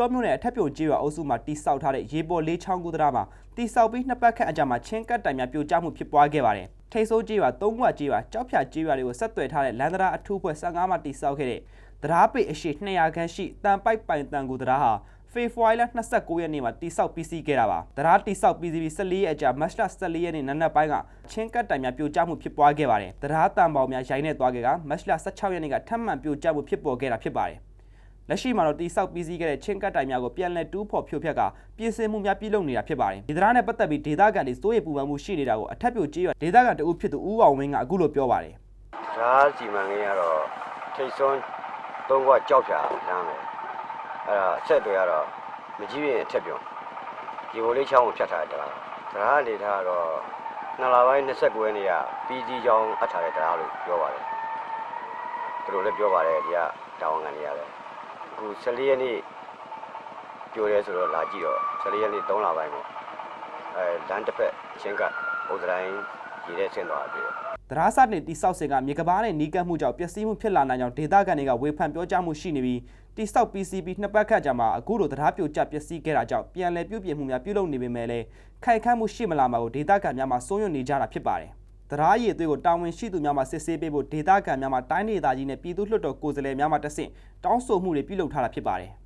တော်မြို့နယ်အထက်ပြိုကျေးရွာအုပ်စုမှာတိစောက်ထားတဲ့ရေပေါ်လေးချောင်းကူတရာမှာတိစောက်ပြီးနှစ်ပတ်ခန့်အကြာမှာချင်းကပ်တိုင်များပြိုကျမှုဖြစ်ပွားခဲ့ပါတယ်။ထိတ်ဆိုးကျေးရွာသုံးခွကျေးရွာကြောက်ဖြာကျေးရွာတွေကိုဆက်သွယ်ထားတဲ့လန်ဒရာအထူးဖွဲ့15မှာတိစောက်ခဲ့တဲ့တရားပိတ်အရှိ200ခန်းရှိတန်ပိုက်ပိုင်တန်ကူတရားဟာဖေဖော်ဝါရီလ29ရက်နေ့မှာတိစောက်ပြီးစီးခဲ့တာပါ။တရားတိစောက်ပြီးစီးပြီး14ရက်အကြာမတ်လ14ရက်နေ့နံနက်ပိုင်းကချင်းကပ်တိုင်များပြိုကျမှုဖြစ်ပွားခဲ့ပါတယ်။တရားတန်ပေါင်များရိုင်းနေသွားခဲ့ကမတ်လ16ရက်နေ့ကထပ်မံပြိုကျမှုဖြစ်ပေါ်ခဲ့တာဖြစ်ပါတယ်။ လက်ရှိမှာတော့တိဆောက်ပြီးစီးခဲ့တဲ့ချင်းကတ်တိုင်များကိုပြန်လည်တူးဖော်ဖြိုဖျက်ကပြင်ဆင်မှုများပြုလုပ်နေတာဖြစ်ပါတယ်။ဒီသရားနဲ့ပတ်သက်ပြီးဒေသခံတွေစိုးရိမ်ပူပန်မှုရှိနေတာကိုအထက်ပြိုကြေးရွာဒေသခံတဦးဖြစ်သူဦးအောင်ဝင်းကအခုလိုပြောပါတယ်ဓာတ်စီမံကိန်းကတော့ထိတ်စွန်းသုံးခွကြောက်ဖြာလမ်းမယ်အဲ့ဒါအဆက်တွေကတော့မကြီးရင်အထက်ပြုံဒီဘိုလေးချောင်းကိုဖြတ်ထားတဲ့တရားတရားအနေထားကတော့နှစ်လပိုင်း29ရက်နေ့ကပြီးကြီးချောင်းအပ်ထားတဲ့တရားလို့ပြောပါတယ်သူတို့လည်းပြောပါတယ်ဒီကတာဝန်ခံတွေရတယ် အခု14ရက်နေ့ပြောရဲဆိုတော့လာကြည့်တော့14ရက်နေ့3လပိုင်းပေါ့အဲလမ်းတစ်ဖက်ချင်းကဥဒတိုင်းရည်တဲ့ဆင်းသွားတယ်။သရားစတင်တိဆောက်စဉ်ကမြေကဘာနဲ့နီးကပ်မှုကြောင့်ပျက်စီးမှုဖြစ်လာနိုင်ကြောင်းဒေသခံတွေကဝေဖန်ပြောကြားမှုရှိနေပြီးတိဆောက် PCB နှစ်ပတ်ခန့်ကြာမှာအခုလိုသရားပြိုကျပျက်စီးခဲ့တာကြောင့်ပြန်လည်ပြုပြင်မှုများပြုလုပ်နေပေမဲ့လည်းခိုင်ခန့်မှုရှိမလာမှာကိုဒေသခံများမှစိုးရွံ့နေကြတာဖြစ်ပါတယ်။ သရားရည်သွေးကိုတာဝန်ရှိသူများမှစစ်ဆေးပေးဖို့ဒေသခံများမှတိုင်းဒေသကြီးနဲ့ပြည်သူ့လွှတ်တော်ကိုယ်စားလှယ်များမှတဆင့်တောင်းဆိုမှုတွေပြုလုပ်ထားတာဖြစ်ပါတယ်။